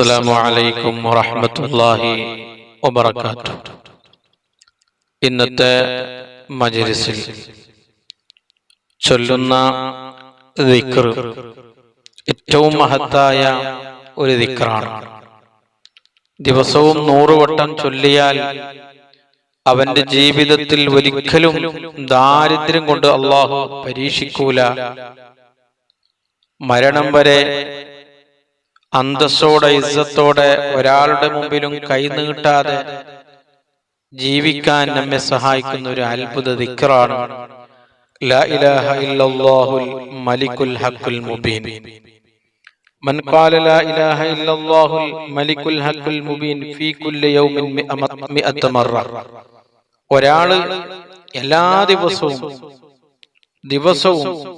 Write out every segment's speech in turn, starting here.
السلام عليكم ورحمة الله وبركاته ഇന്നത്തെ മജലിസിൽ ചൊല്ലുന്ന ദിക്ർ ഏറ്റവും മഹത്തായ ഒരു ദിക്റാണ് ദിവസവും നൂറുവട്ടം ചൊല്ലിയാൽ അവന്റെ ജീവിതത്തിൽ ഒരിക്കലും ദാരിദ്ര്യം കൊണ്ട് അള്ളാഹു പരീക്ഷിക്കൂല മരണം വരെ അന്തസ്സോടെ ഇസ്സത്തോടെ ഒരാളുടെ മുമ്പിലും കൈനീട്ടാതെ ജീവിക്കാൻ നമ്മെ സഹായിക്കുന്ന ഒരു അത്ഭുത ദിക്റാണ് ലാ ഇലാഹ ഇല്ലല്ലാഹുൽ മലിക്കുൽ ഹഖുൽ മുബീൻ من قال لا إله إلا الله الملك الحق المبين في كل يوم مئة مرة ഒരാള് എല്ലാ ദിവസവും ദിവസവും ലാ ഇലാഹ ഇല്ലല്ലാഹുൽ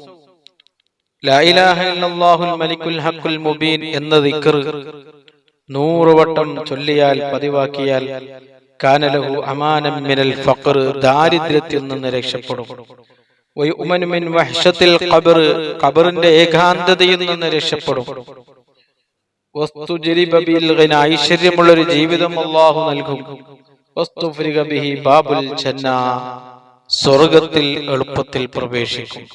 മലിക്കുൽ ഹഖുൽ മുബീൻ എന്ന ദിക്ർ നൂറ് വട്ടം ചൊല്ലിയാൽ പതിവാക്കിയാൽ കാനലഹു അമാനം മിനൽ ഫഖർ ദാരിദ്ര്യത്തിൽ നിന്ന് രക്ഷപ്പെടും. വയുഅ്മനു മിൻ വഹ്ശത്തിൽ ഖബർ ഖബറിന്റെ ഏകാന്തതയിൽ നിന്ന് രക്ഷപ്പെടും. വസ്തുജരിബ ബിൽ ഗിന ഐശ്വര്യമുള്ള ഒരു ജീവിതം അള്ളാഹു നൽകും. ബാബുൽ ജന്ന സ്വർഗത്തിൽ എളുപ്പത്തിൽ പ്രവേശിക്കും.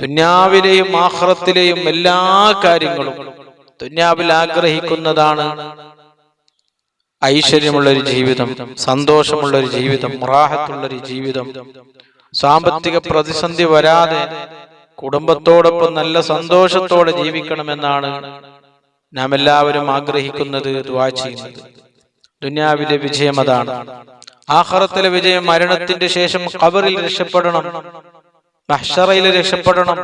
ദുന്യാവിലെയും ആഹ്റത്തിലെയും എല്ലാ കാര്യങ്ങളും ദുന്യാവിൽ ആഗ്രഹിക്കുന്നതാണ് ഐശ്വര്യമുള്ള ഒരു ജീവിതം സന്തോഷമുള്ള ഒരു ജീവിതം റാഹത്തുള്ള ഒരു ജീവിതം. സാമ്പത്തിക പ്രതിസന്ധി വരാതെ കുടുംബത്തോടൊപ്പം നല്ല സന്തോഷത്തോടെ ജീവിക്കണമെന്നാണ് നാം എല്ലാവരും ആഗ്രഹിക്കുന്നത് ചെയ്യുന്നത്. ദുന്യാവിലെ വിജയം അതാണ്. ആഹ്റത്തിലെ വിജയം മരണത്തിന്റെ ശേഷം കബറിൽ രക്ഷപ്പെടണം. മഹ്ഷറയിൽ രക്ഷപ്പെടണം.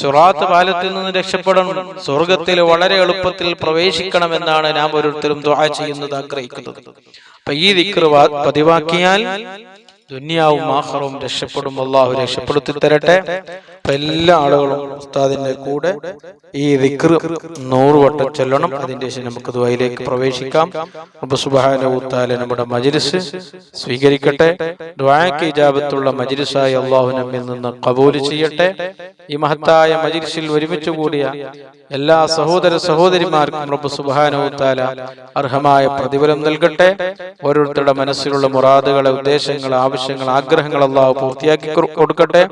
സുറാത്ത് പാലത്തിൽ നിന്ന് രക്ഷപ്പെടണം. സ്വർഗത്തിൽ വളരെ എളുപ്പത്തിൽ പ്രവേശിക്കണം എന്നാണ് നാം ഓരോരുത്തരും ദ്വാ ചെയ്യുന്നത് ആഗ്രഹിക്കുന്നത്. അപ്പൊ ഈ ദിക്ർ പതിവാക്കിയാൽ ദുന്യാവും ആഹ്റവും രക്ഷപ്പെടും. അള്ളാഹു രക്ഷപ്പെടുത്തി തരട്ടെ എല്ലാ ആളുകളും ഉസ്താദിന്റെ കൂടെ ഈ ദിക്ർ നൂറ് വട്ടം ചൊല്ലണം. അതിന്റെ ശേഷം നമുക്ക് ദുബായിലേക്ക് പ്രവേശിക്കാം. സുബാന നമ്മുടെ മജിലിസ് സ്വീകരിക്കട്ടെ. ദ്വായക്ക് ഇജാബത്തുള്ള മജിലിസായി അള്ളാഹു നമ്മിൽ നിന്ന് കബൂൽ ചെയ്യട്ടെ. ഈ മഹത്തായ മജിരിസിൽ ഒരുമിച്ചു കൂടിയ എല്ലാ സഹോദര സഹോദരിമാർക്കും റബ്ബ് സുബാനോത്താല അർഹമായ പ്രതിഫലം നൽകട്ടെ. ഓരോരുത്തരുടെ മനസ്സിലുള്ള മുറാദുകളെ ഉദ്ദേശങ്ങൾ ആവശ്യങ്ങൾ ആഗ്രഹങ്ങൾ അള്ളാഹു പൂർത്തിയാക്കി കൊടുക്കട്ടെ.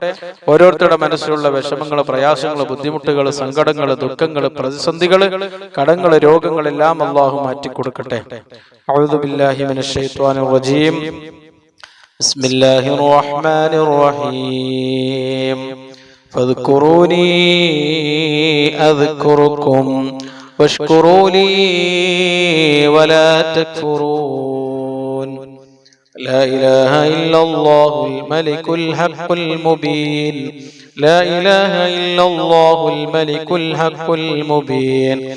ഓരോരുത്തരുടെ മനസ്സിലുള്ള വിഷമങ്ങൾ പ്രയാസങ്ങൾ ബുദ്ധിമുട്ടുകൾ സങ്കടങ്ങൾ ദുഃഖങ്ങൾ പ്രതിസന്ധികൾ കടങ്ങൾ രോഗങ്ങളെല്ലാം അള്ളാഹു മാറ്റിക്കൊടുക്കട്ടെ ബിസ്മില്ലാഹിർ റഹ്മാനിർ റഹീം. فاذكروني أذكركم واشكروا لي ولا تكفرون. لا إله إلا الله الملك الحق المبين. لا إله إلا الله الملك الحق المبين.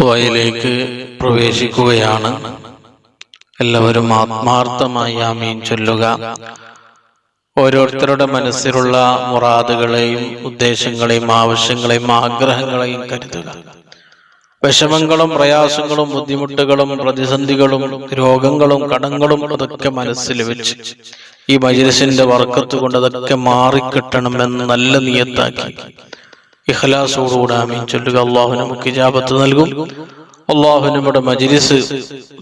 ത്വയിലേക്ക് പ്രവേശിക്കുകയാണ്. എല്ലാവരും ആത്മാർത്ഥമായി ആമീൻ ചൊല്ലുക. ഓരോരുത്തരുടെ മനസ്സിലുള്ള മുറാദുകളെയും ഉദ്ദേശങ്ങളെയും ആവശ്യങ്ങളെയും ആഗ്രഹങ്ങളെയും കരുതുക. വിഷമങ്ങളും പ്രയാസങ്ങളും ബുദ്ധിമുട്ടുകളും പ്രതിസന്ധികളും രോഗങ്ങളും കടങ്ങളും അതൊക്കെ മനസ്സിൽ വെച്ച് ഈ മജിലിസിന്റെ വർക്കത്ത് കൊണ്ട് അതൊക്കെ മാറിക്കിട്ടണമെന്ന് നല്ല നിയത്താക്കി. ഇഖ്ലാസോടുകൂടെ ആമീൻ ചൊല്ലുക അള്ളാഹു നമുക്ക് ഇജാബത്ത് നൽകും അള്ളാഹു നമ്മുടെ മജിലിസ്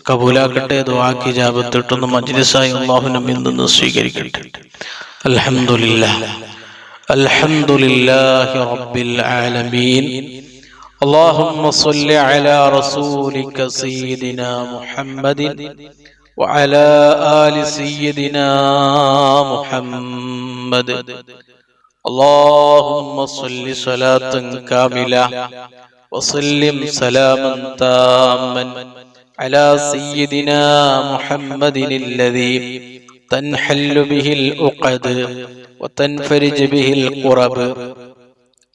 കബൂലാക്കട്ടെ ദുആക്ക് ഇജാബത്ത് ഇട്ടുന്ന മജിലിസായി അള്ളാഹു നമ്മിൽ നിന്ന് സ്വീകരിക്കട്ടെ അൽഹംദുലില്ലാ അൽഹംദുലില്ലാഹി റബ്ബിൽ ആലമീൻ اللهم صل على رسولك سيدنا محمد وعلى آل سيدنا محمد اللهم صل صلاة كاملة وسلم سلاما تاما على سيدنا محمد الذي تنحل به الأقد وتنفرج به القرب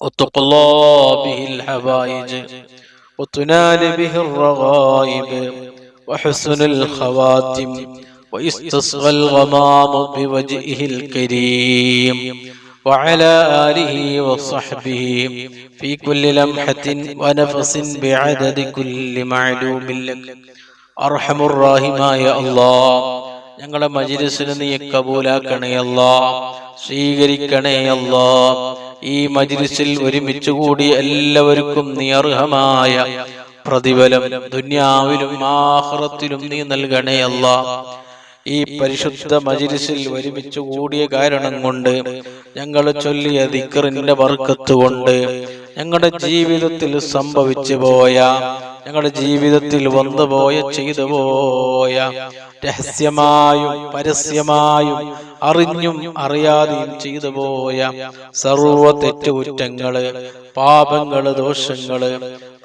وتقلى به الحوائج وتنال به الرغائب وحسن الخواتم ويستصغى الغمام بوجهه الكريم وعلى آله وصحبه في كل لمحة ونفس بعدد كل معلوم لك. أرحم يا الله. ഞങ്ങളെ മജിലിസിന് നീ സ്വീകരിക്കണേ സ്വീകരിക്കണയല്ല ഈ മജിലിസിൽ ഒരുമിച്ച് കൂടി എല്ലാവർക്കും നീ അർഹമായ പ്രതിഫലം ദുന്യാവിലും ആഹ്റത്തിലും നീ നൽകണയല്ല ഈ പരിശുദ്ധ മജിലിസിൽ ഒരുമിച്ച് കൂടിയ കാരണം കൊണ്ട് ഞങ്ങൾ ചൊല്ലിയ ദിക്കറിന്റെ വർക്കത്ത് കൊണ്ട് ഞങ്ങളുടെ ജീവിതത്തിൽ സംഭവിച്ചു പോയ ഞങ്ങളുടെ ജീവിതത്തിൽ വന്നുപോയ ചെയ്തു പോയ രഹസ്യമായും പരസ്യമായും അറിഞ്ഞും അറിയാതെയും ചെയ്തു പോയ സർവ തെറ്റുകുറ്റങ്ങൾ പാപങ്ങൾ ദോഷങ്ങൾ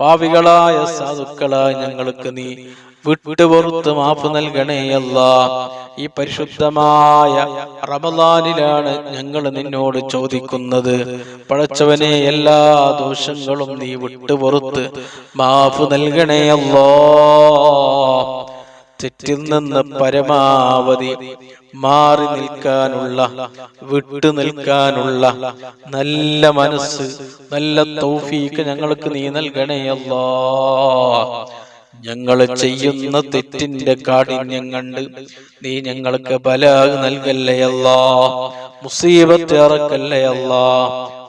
പാവികളായ സാധുക്കളായ ഞങ്ങൾക്ക് നീ വിട്ടുപുറത്ത് മാപ്പ് നൽകണേ അല്ല. ഈ പരിശുദ്ധമായ റമദാനിലാണ് ഞങ്ങൾ നിന്നോട് ചോദിക്കുന്നത്. പഴച്ചവനെ എല്ലാ ദോഷങ്ങളും നീ വിട്ടുപുറത്ത് മാപ്പ് നൽകണേ അല്ലോ. തെറ്റിൽ നിന്ന് പരമാവധി മാറി നിൽക്കാനുള്ള വിട്ടു നിൽക്കാനുള്ള നല്ല മനസ്സ് നല്ല തൗഫീക്ക് ഞങ്ങൾക്ക് നീ നൽകണേ അല്ലാ. ഞങ്ങൾ ചെയ്യുന്ന തെറ്റിന്റെ കാഠിന്യം കണ്ട് നീ ഞങ്ങൾക്ക് ബല നൽകല്ലേ അല്ലാ? മുസീബത്ത് ഇറക്കല്ലയല്ലാ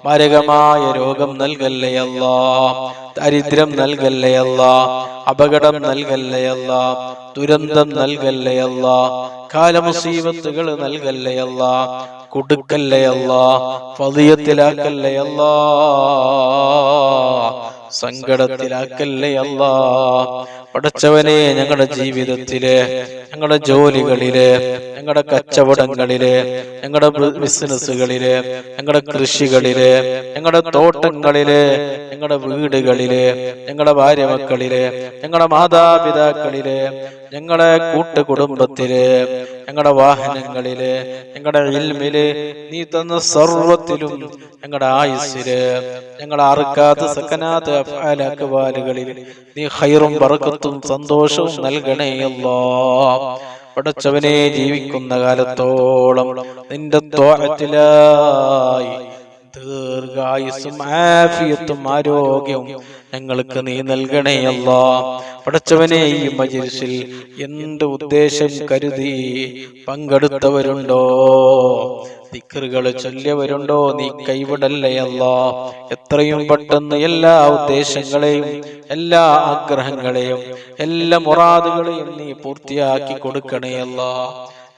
മാരകമായ രോഗം നൽകല്ലേ അല്ലാ? ദരിദ്രം നൽകല്ലേ അല്ലാ? അപകടം നൽകല്ലേ അല്ലാ? ദുരന്തം നൽകല്ലേ കാലമുസീബത്തുകൾ കാലമുസീബത്തുകൾ നൽകല്ലേ അല്ലാ? സങ്കടത്തിലാക്കല്ലേ അല്ലാ? പടച്ചവനെ ഞങ്ങളുടെ ജീവിതത്തിൽ ഞങ്ങളുടെ ജോലികളിൽ ഞങ്ങളുടെ കച്ചവടങ്ങളിൽ ഞങ്ങളുടെ ബിസിനസ്സുകളിലെ ഞങ്ങളുടെ കൃഷികളിലെ ഞങ്ങളുടെ തോട്ടങ്ങളിലെ ഞങ്ങളുടെ വീടുകളിലെ ഞങ്ങളുടെ ഭാര്യ മക്കളിൽ ഞങ്ങളുടെ മാതാപിതാക്കളിൽ ഞങ്ങളുടെ കൂട്ടുകുടുംബത്തിൽ ഞങ്ങളുടെ വാഹനങ്ങളിൽ ഞങ്ങളുടെ ഇൽമിൽ നീ തന്ന സർവത്തിലും ഞങ്ങളുടെ ആയുസ്സിൽ ഞങ്ങൾ അറുക്കാത്ത സക്കനാത്ത അഫാലക്കുവാലുകളിൽ നീ ഹൈറും പറക്കത്തും സന്തോഷവും നൽകണേ അല്ലാ. പടച്ചവനെ ജീവിക്കുന്ന കാലത്തോളം നിന്റെ തോഴത്തിലായി ദീർഘായുസും ആഫിയത്തും ആരോഗ്യവും ഞങ്ങൾക്ക് നീ നൽകണേ അല്ലാ. പടച്ചവനെ ഈ മജിൽസിൽ എന്ത് ഉദ്ദേശം കരുതി പങ്കെടുത്തവരുണ്ടോ? ദിക്കറുകൾ ചൊല്ലിയവരുണ്ടോ? നീ കൈവിടല്ലേ അല്ലാ? എത്രയും പെട്ടെന്ന് എല്ലാ ഉദ്ദേശങ്ങളെയും എല്ലാ ആഗ്രഹങ്ങളെയും എല്ലാ മുറാദുകളെയും നീ പൂർത്തിയാക്കി കൊടുക്കണേ അല്ലാ.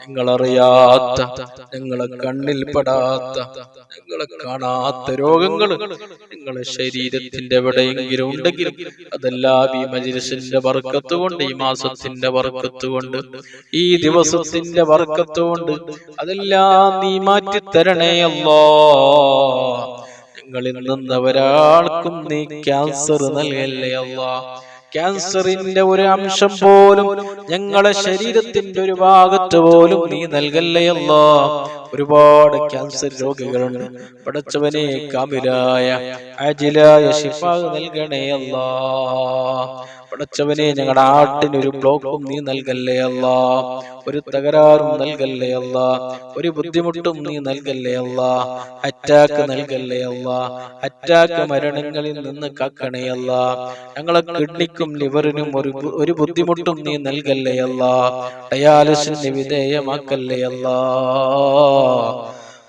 ഞങ്ങളറിയാത്ത ഞങ്ങളെ കണ്ണിൽ പെടാത്ത കാണാത്ത രോഗങ്ങൾ നിങ്ങളെ ശരീരത്തിന്റെ എവിടെയെങ്കിലും ഉണ്ടെങ്കിലും അതെല്ലാം ഈ മജിലിസിന്റെ വർക്കത്ത് കൊണ്ട് ഈ മാസത്തിന്റെ വർക്കത്ത് കൊണ്ട് ഈ ദിവസത്തിന്റെ വർക്കത്ത് കൊണ്ട് അതെല്ലാം നീ മാറ്റി തരണേ അല്ലോ. ഞങ്ങളിൽ നിന്ന് ഒരാൾക്കും നീ ക്യാൻസർ നൽകല്ലേ അല്ലാ. ക്യാൻസറിന്റെ ഒരു അംശം പോലും ഞങ്ങളെ ശരീരത്തിന്റെ ഒരു ഭാഗത്ത് പോലും നീ നൽകല്ലയല്ലോ ഒരുപാട് ക്യാൻസർ രോഗികളുണ്ട്. പടച്ചവനെ കാമിലായ അജിലായ ശിഫ നൽകണേ അല്ലാ. പടച്ചവനെ ഞങ്ങളുടെ ആട്ടിന് ഒരു ബ്ലോക്കും നീ നൽകല്ലേ അല്ല? ഒരു തകരാറും നൽകല്ലേ അല്ല? ഒരു ബുദ്ധിമുട്ടും നീ നൽകല്ലേ അല്ല? അറ്റാക്ക് നൽകല്ലേ അല്ല? അറ്റാക്ക് മരണങ്ങളിൽ നിന്ന് കാക്കണേ അല്ല? ഞങ്ങളെ കിഡ്നിക്കും ലിവറിനും ഒരു ഒരു ബുദ്ധിമുട്ടും നീ നൽകല്ലേ അല്ല? ഡയാലിസിന് വിധേയമാക്കല്ലേ അല്ല?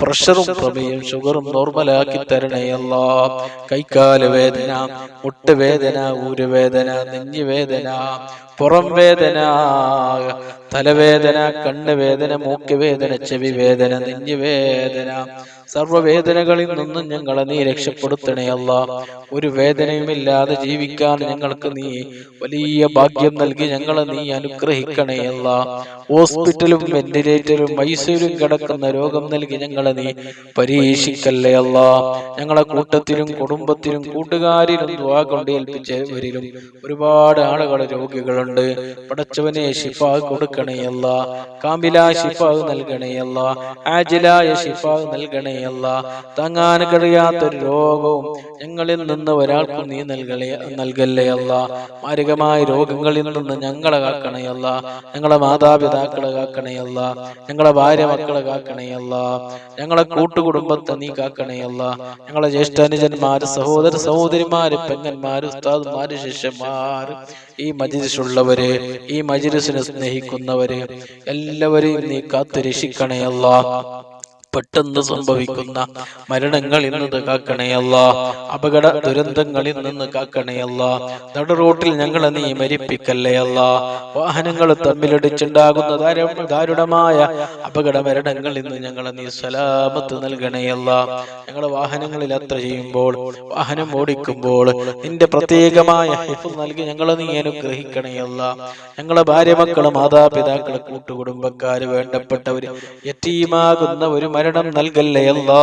പ്രഷറും പ്രമേയം ഷുഗറും നോർമലാക്കി അല്ലാ. കൈക്കാൽ വേദന മുട്ടുവേദന ഊരുവേദന നെഞ്ഞുവേദന പുറം വേദന തലവേദന കണ്ണുവേദന മൂക്കുവേദന ചെവി വേദന നെഞ്ഞുവേദന സർവവേദനകളിൽ നിന്നും ഞങ്ങളെ നീ രക്ഷപ്പെടുത്തണേ അല്ല. ഒരു വേദനയുമില്ലാതെ ജീവിക്കാൻ ഞങ്ങൾക്ക് നീ വലിയ ഭാഗ്യം നൽകി ഞങ്ങളെ നീ അനുഗ്രഹിക്കണേ അല്ല. ഹോസ്പിറ്റലും വെന്റിലേറ്ററും മൈസൂരും കിടക്കുന്ന രോഗം നൽകി ഞങ്ങളെ നീ പരീക്ഷിക്കല്ലേ അല്ല. ഞങ്ങളെ കൂട്ടത്തിലും കുടുംബത്തിലും കൂട്ടുകാരിലും ദ്വാ കൊണ്ട് ഏൽപ്പിച്ചവരിലും ഒരുപാട് ആളുകൾ രോഗികളുണ്ട്. പടച്ചവനെ ഷിഫ കൊടുക്കണേ അല്ല. കാമില ഷിഫ നൽകണേ അല്ല. ആജിലായ ഷിഫ നൽകണേ അല്ല താങ്ങാൻ കഴിയാത്തൊരു രോഗവും ഞങ്ങളിൽ നിന്ന് ഒരാൾക്കും നീ നൽകലേ നൽകല്ലേ അല്ല മാരകമായ രോഗങ്ങളിൽ നിന്ന് ഞങ്ങളെ കാക്കണേ അല്ല ഞങ്ങളെ മാതാപിതാക്കളെ കാക്കണേ അല്ല ഞങ്ങളെ ഭാര്യ മക്കളെ കാക്കണേ അല്ല ഞങ്ങളെ കൂട്ടുകുടുംബത്തെ നീ കാക്കണേ അല്ല ഞങ്ങളെ ജ്യേഷ്ഠാനുജന്മാര് സഹോദര സഹോദരിമാര് പെങ്ങന്മാര് ഉസ്താദ്മാര് ശിഷ്യന്മാർ ഈ മജിരിസുള്ളവര് ഈ മജിരിസിനെ സ്നേഹിക്കുന്നവര് എല്ലാവരെയും നീ കാത്തു രക്ഷിക്കണേ അല്ല പെട്ടെന്ന് സംഭവിക്കുന്ന മരണങ്ങളിൽ നിന്ന് കാക്കണയല്ല അപകട ദുരന്തങ്ങളിൽ നിന്ന് കാക്കണയല്ല നട റോട്ടിൽ ഞങ്ങളെ നീ മരിപ്പിക്കല്ലയല്ല വാഹനങ്ങൾ തമ്മിലടിച്ചുണ്ടാകുന്ന ദാരു- ദാരുണമായ അപകട മരണങ്ങളിൽ നിന്ന് ഞങ്ങളെ നീ സലാമത്ത് നൽകണയല്ല ഞങ്ങൾ വാഹനങ്ങളിൽ യാത്ര ചെയ്യുമ്പോൾ വാഹനം ഓടിക്കുമ്പോൾ നിന്റെ പ്രത്യേകമായ ഹിഫ് നൽകി ഞങ്ങളെ നീ അനുഗ്രഹിക്കണയല്ല ഞങ്ങളെ ഭാര്യ മക്കൾ മാതാപിതാക്കൾ കൂട്ടുകുടുംബക്കാര് വേണ്ടപ്പെട്ടവര് യറ്റീമാകുന്ന ഒരു മരണം നൽകല്ലേ അല്ലാ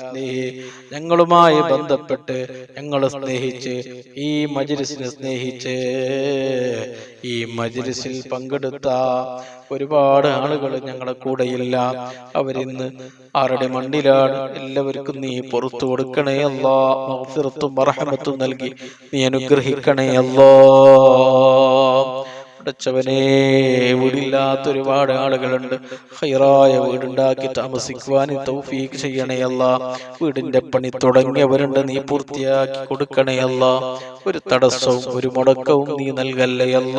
സ്നേഹി ഞങ്ങളുമായി ബന്ധപ്പെട്ട് ഞങ്ങൾ സ്നേഹിച്ച് ഈ മജിലിസിനെ സ്നേഹിച്ച് ഈ മജിലിസിൽ പങ്കെടുത്ത ഒരുപാട് ആളുകൾ ഞങ്ങളുടെ കൂടെയില്ല. അവരിന്ന് ആരുടെ മണ്ണിലാണ് എല്ലാവർക്കും നീ പുറത്തു കൊടുക്കണേ അല്ലാ. മഗ്ഫിറത്തും മറഹമത്തും നൽകി നീ അനുഗ്രഹിക്കണേ അല്ലോ. പടച്ചവനെ വീടില്ലാത്ത ഒരുപാട് ആളുകളുണ്ട്. ഹൈറായ വീടുണ്ടാക്കി താമസിക്കുവാൻ തൗഫീഖ് ചെയ്യണയല്ല വീടിന്റെ പണി തുടങ്ങിയവരുണ്ട് നീ പൂർത്തിയാക്കി കൊടുക്കണയല്ല ഒരു തടസ്സവും ഒരു മുടക്കവും നീ നൽകല്ലയല്ല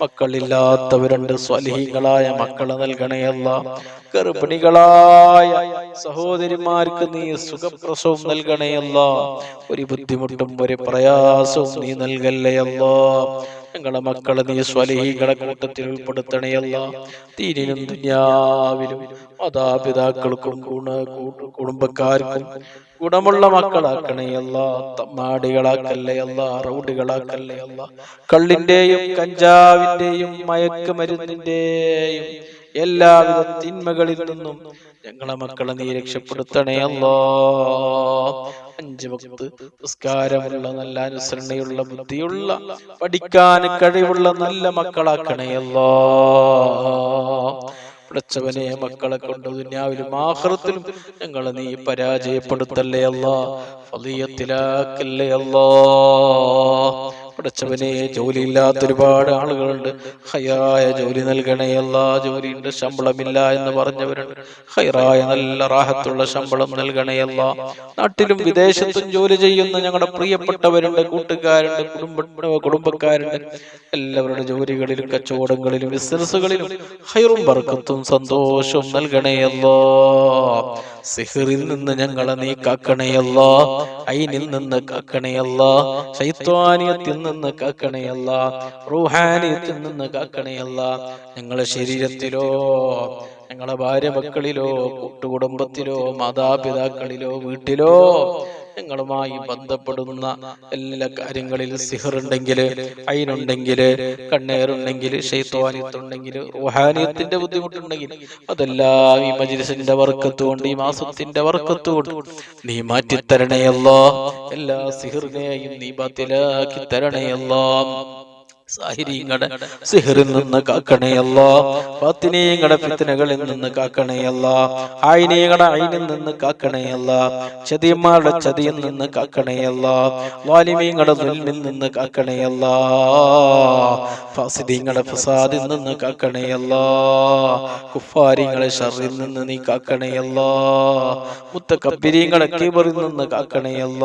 മക്കളില്ലാത്തവരുണ്ട് സ്വലഹികളായ മക്കളെ നൽകണയല്ല ഗർഭിണികളായ സഹോദരിമാർക്ക് നീ സുഖപ്രസവം നൽകണയല്ല ഒരു ബുദ്ധിമുട്ടും ഒരു പ്രയാസവും നീ നൽകല്ലയല്ല ഞങ്ങളെ മക്കളെ നീ സ്വലഹീങ്ങളെ കൂട്ടത്തിൽ ഉൾപ്പെടുത്തണയല്ല തീരിനും ദുനിയാവിലും മാതാപിതാക്കൾക്കും ഗുണ കുടുംബക്കാർക്കും ഗുണമുള്ള മക്കളാക്കണയല്ല തമ്മാടികളാക്കല്ലയല്ല റൗഡികളാക്കല്ലയല്ല കള്ളിന്റെയും കഞ്ചാവിന്റെയും മയക്കുമരുന്നിന്റെയും എല്ലാവിധ തിന്മകളിൽ നിന്നും ഞങ്ങളെ മക്കളെ നീ രക്ഷപ്പെടുത്തണേ അല്ലോ. അഞ്ച് വക്ത് നിസ്കാരമുള്ള നല്ല അനുസരണയുള്ള ബുദ്ധിയുള്ള പഠിക്കാൻ കഴിവുള്ള നല്ല മക്കളാക്കണേ അല്ലോ. പിടച്ചവനെ മക്കളെ കൊണ്ട് ദുന്യാവിലും ആഹ്റത്തിലും ഞങ്ങളെ നീ പരാജയപ്പെടുത്തല്ലേ അല്ലോ. ഫലിയത്തിലാക്കല്ലേ അല്ലാ. പിടച്ചവനെ ജോലിയില്ലാത്ത ഒരുപാട് ആളുകളുണ്ട്. ഹയായ ജോലി നൽകണേ എല്ലാ ജോലിയുണ്ട് ശമ്പളമില്ല എന്ന് പറഞ്ഞവരുണ്ട്. ഹൈറായ നല്ല റാഹത്തുള്ള ശമ്പളം നൽകണേ എല്ലാ നാട്ടിലും വിദേശത്തും ജോലി ചെയ്യുന്ന ഞങ്ങളുടെ പ്രിയപ്പെട്ടവരുണ്ട് കൂട്ടുകാരുണ്ട് കുടുംബ കുടുംബക്കാരുണ്ട്. എല്ലാവരുടെ ജോലികളിലും കച്ചവടങ്ങളിലും ബിസിനസ്സുകളിലും ഹൈറും ബർക്കത്തും സന്തോഷവും നൽകണേ നൽകണേയല്ലോ സിഹറിൽ നിന്ന് ഞങ്ങളെ നീ കാക്കണേ കാക്കണേയല്ലോ ഐനിൽ നിന്ന് കാക്കണേ കാക്കണേയല്ലോ ശൈത്വാനിയത്തിൽ നിന്ന് കാക്കണയല്ല. റൂഹാനിയത്തിൽ നിന്ന് കാക്കണയല്ല. ഞങ്ങളെ ശരീരത്തിലോ ഞങ്ങളെ ഭാര്യ മക്കളിലോ കൂട്ടുകുടുംബത്തിലോ മാതാപിതാക്കളിലോ വീട്ടിലോ ഞങ്ങളുമായി ബന്ധപ്പെടുന്ന എല്ലാ കാര്യങ്ങളിൽ സിഹറുണ്ടെങ്കിൽ അയിനുണ്ടെങ്കിൽ കണ്ണേറുണ്ടെങ്കിൽ ഷെയ്ത്തോനിയത്തുണ്ടെങ്കിൽ റുഹാനിയത്തിന്റെ ബുദ്ധിമുട്ടുണ്ടെങ്കിൽ അതെല്ലാം ഈ മജിലിസിന്റെ വർക്കത്തുകൊണ്ട് ഈ മാസത്തിന്റെ വർക്കത്തുകൊണ്ട് നീ മാറ്റിത്തരണയല്ലോ എല്ലാ സിഹറിനെയും നീ ബാത്തിലാക്കി തരണയല്ലോ സാഹിരീങ്ങളുടെ സിഹറിൽ നിന്ന് കാക്കണയല്ല പത്തിനീങ്ങളുടെ ഫിത്തനകളിൽ നിന്ന് കാക്കണയല്ല ആയിനീങ്ങളുടെ അയിനിൽ നിന്ന് കാക്കണയല്ല ചതിയന്മാരുടെ ചതിയിൽ നിന്ന് കാക്കണയല്ല വാലിമീങ്ങളുടെ നുല്ലിൽ നിന്ന് കാക്കണയല്ല ഫാസിദീങ്ങളുടെ ഫസാദിൽ നിന്ന് കാക്കണയല്ല കുഫാരിങ്ങളെ ഷറിൽ നിന്ന് നീ കാക്കണയല്ല മുത്തക്കബിരിങ്ങളെ കീബറിൽ നിന്ന് കാക്കണയല്ല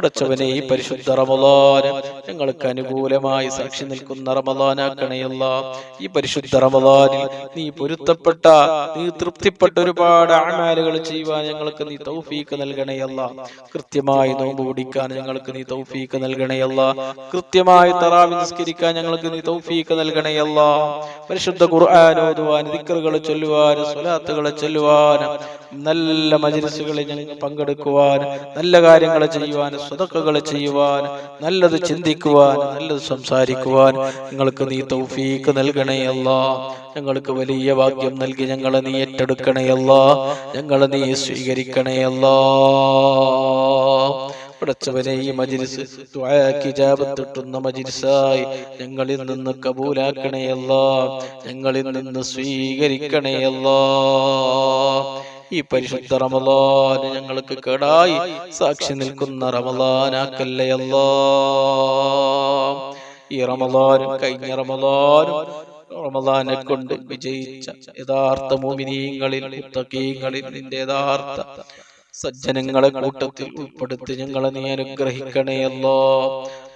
പടച്ചവനെ ഈ പരിശുദ്ധ റമദാൻ ഞങ്ങൾക്ക് അനുകൂലമായി സാക്ഷി നിൽക്കുന്ന റമദാനാക്കണയല്ല. ഈ പരിശുദ്ധ റമദാനിൽ നീ പൊരുത്തപ്പെട്ട നീ തൃപ്തിപ്പെട്ട ഒരുപാട് ആമാലുകൾ ചെയ്യുവാൻ ഞങ്ങൾക്ക് നീ തൗഫീക്ക് നൽകണയല്ല. കൃത്യമായി നോമ്പ് പിടിക്കാൻ ഞങ്ങൾക്ക് നീ തൗഫീക്ക് നൽകണയല്ല. കൃത്യമായി തറാവി നിസ്കരിക്കാൻ ഞങ്ങൾക്ക് നീ തൗഫീക്ക് നൽകണയല്ല. പരിശുദ്ധ ഖുർആൻ ദിക്റുകൾ ചൊല്ലുവാൻ സ്വലാത്തുകൾ ചൊല്ലുവാൻ നല്ല മജ്ലിസുകളിൽ ഞങ്ങൾ പങ്കെടുക്കുവാൻ നല്ല കാര്യങ്ങൾ ചെയ്യുവാൻ സ്വതക്കുകൾ ചെയ്യുവാൻ നല്ലത് ചിന്തിക്കുവാൻ നല്ലത് സംസാരിക്കുവാൻ ഞങ്ങൾക്ക് നീ തൗഫീക്ക് നൽകണയല്ല ഞങ്ങൾക്ക് വലിയ ഭാഗ്യം നൽകി ഞങ്ങളെ നീ ഏറ്റെടുക്കണയല്ല ഞങ്ങളെ നീ സ്വീകരിക്കണയല്ല പടച്ചവനെ ഈ മജിരിസ് കിജാബത്തിട്ടുന്ന മജിരിസായി ഞങ്ങളിൽ നിന്ന് കബൂലാക്കണയല്ല ഞങ്ങളിൽ നിന്ന് സ്വീകരിക്കണയല്ല ഈ പരിശുദ്ധ റമലാന് ഞങ്ങൾക്ക് കേടായി. സാക്ഷി നിൽക്കുന്ന റമലാനാക്കല്ലയല്ല ഈ റമലാനും കഴിഞ്ഞ റമലാനും റമദാനെ കൊണ്ട് വിജയിച്ച യഥാർത്ഥ മോമിനീങ്ങളിൽ മുത്തക്കീങ്ങളിൽ നിന്റെ യഥാർത്ഥ സജ്ജനങ്ങളെ കൂട്ടത്തിൽ ഉൾപ്പെടുത്തി ഞങ്ങളെ നീ അനുഗ്രഹിക്കണേ അനുഗ്രഹിക്കണേയല്ലോ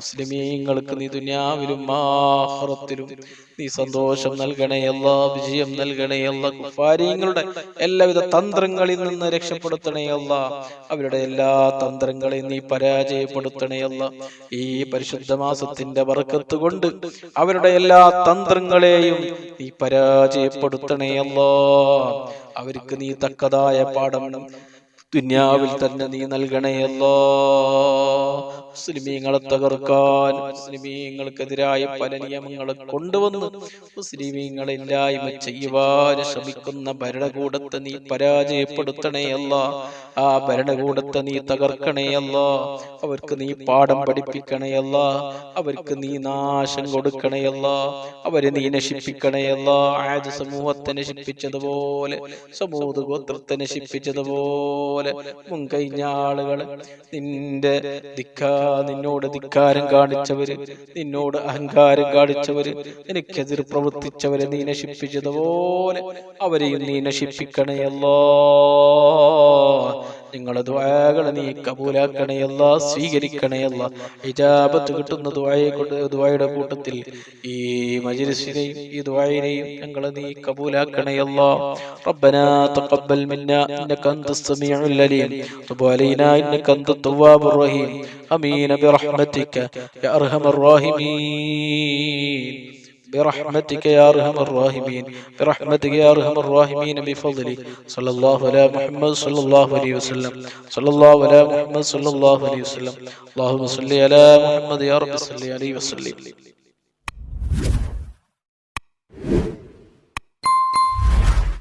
മുസ്ലിമീങ്ങൾക്ക് നീ ദുനിയാവിലും ആഹ്റത്തിലും നീ സന്തോഷം നൽകണേ എല്ലാ വിജയം നൽകണേ എല്ലാ കുഫാരിങ്ങളുടെ എല്ലാവിധ തന്ത്രങ്ങളിൽ നിന്ന് രക്ഷപ്പെടുത്തണേ അല്ല. അവരുടെ എല്ലാ തന്ത്രങ്ങളെയും നീ പരാജയപ്പെടുത്തണേ അല്ല. ഈ പരിശുദ്ധ മാസത്തിന്റെ വറക്കത്ത് കൊണ്ട് അവരുടെ എല്ലാ തന്ത്രങ്ങളെയും നീ പരാജയപ്പെടുത്തണേ അല്ലോ. അവർക്ക് നീ തക്കതായ പാഠം ദുന്യാവിൽ തന്നെ നീ നൽകണയല്ലോ മുസ്ലിമീങ്ങളെ തകർക്കാൻ മുസ്ലിമീങ്ങൾക്കെതിരായ പല നിയമങ്ങളും കൊണ്ടുവന്ന് മുസ്ലിമീങ്ങളെ ഇല്ലായ്മ ചെയ്യുവാൻ ശ്രമിക്കുന്ന ഭരണകൂടത്തെ നീ പരാജയപ്പെടുത്തണേയല്ല ആ ഭരണകൂടത്തെ നീ തകർക്കണേയല്ല അവർക്ക് നീ പാഠം പഠിപ്പിക്കണേയല്ല അവർക്ക് നീ നാശം കൊടുക്കണേയല്ല അവരെ നീ നശിപ്പിക്കണേയല്ല ആയത് സമൂഹത്തെ നശിപ്പിച്ചതുപോലെ സമൂഹ ഗോത്രത്തെ നശിപ്പിച്ചതുപോലെ. മുൻകഴിഞ്ഞ ആളുകൾ നിന്റെ ധിക്കാ നിന്നോട് ധിക്കാരം കാണിച്ചവര് നിന്നോട് അഹങ്കാരം കാണിച്ചവര് എനിക്കെതിർ പ്രവർത്തിച്ചവരെ നീ നശിപ്പിച്ചതുപോലെ അവരെയും നീ നശിപ്പിക്കണയല്ലോ നിങ്ങളെ ദ്വാകളെ നീ കബൂലാക്കണയല്ല സ്വീകരിക്കണയല്ല ഇജാബത്ത് കിട്ടുന്ന ദ്വായെ കൊണ്ട് ദ്വായുടെ കൂട്ടത്തിൽ ഈ മജിലിസിനെയും ഈ ദ്വായിനെയും ഞങ്ങളെ നീ കബൂലാക്കണയല്ല ربنا تقبل منا انك انت السميع العليم تب علينا انك انت التواب الرحيم امين برحمتك يا ارحم الراحمين برحمتك يا ارحم الراحمين برحمتك يا ارحم الراحمين بفضلك صلى الله على محمد صلى الله عليه وسلم صلى الله على محمد صلى الله عليه وسلم اللهم صل على محمد يا رب صل عليه وسلم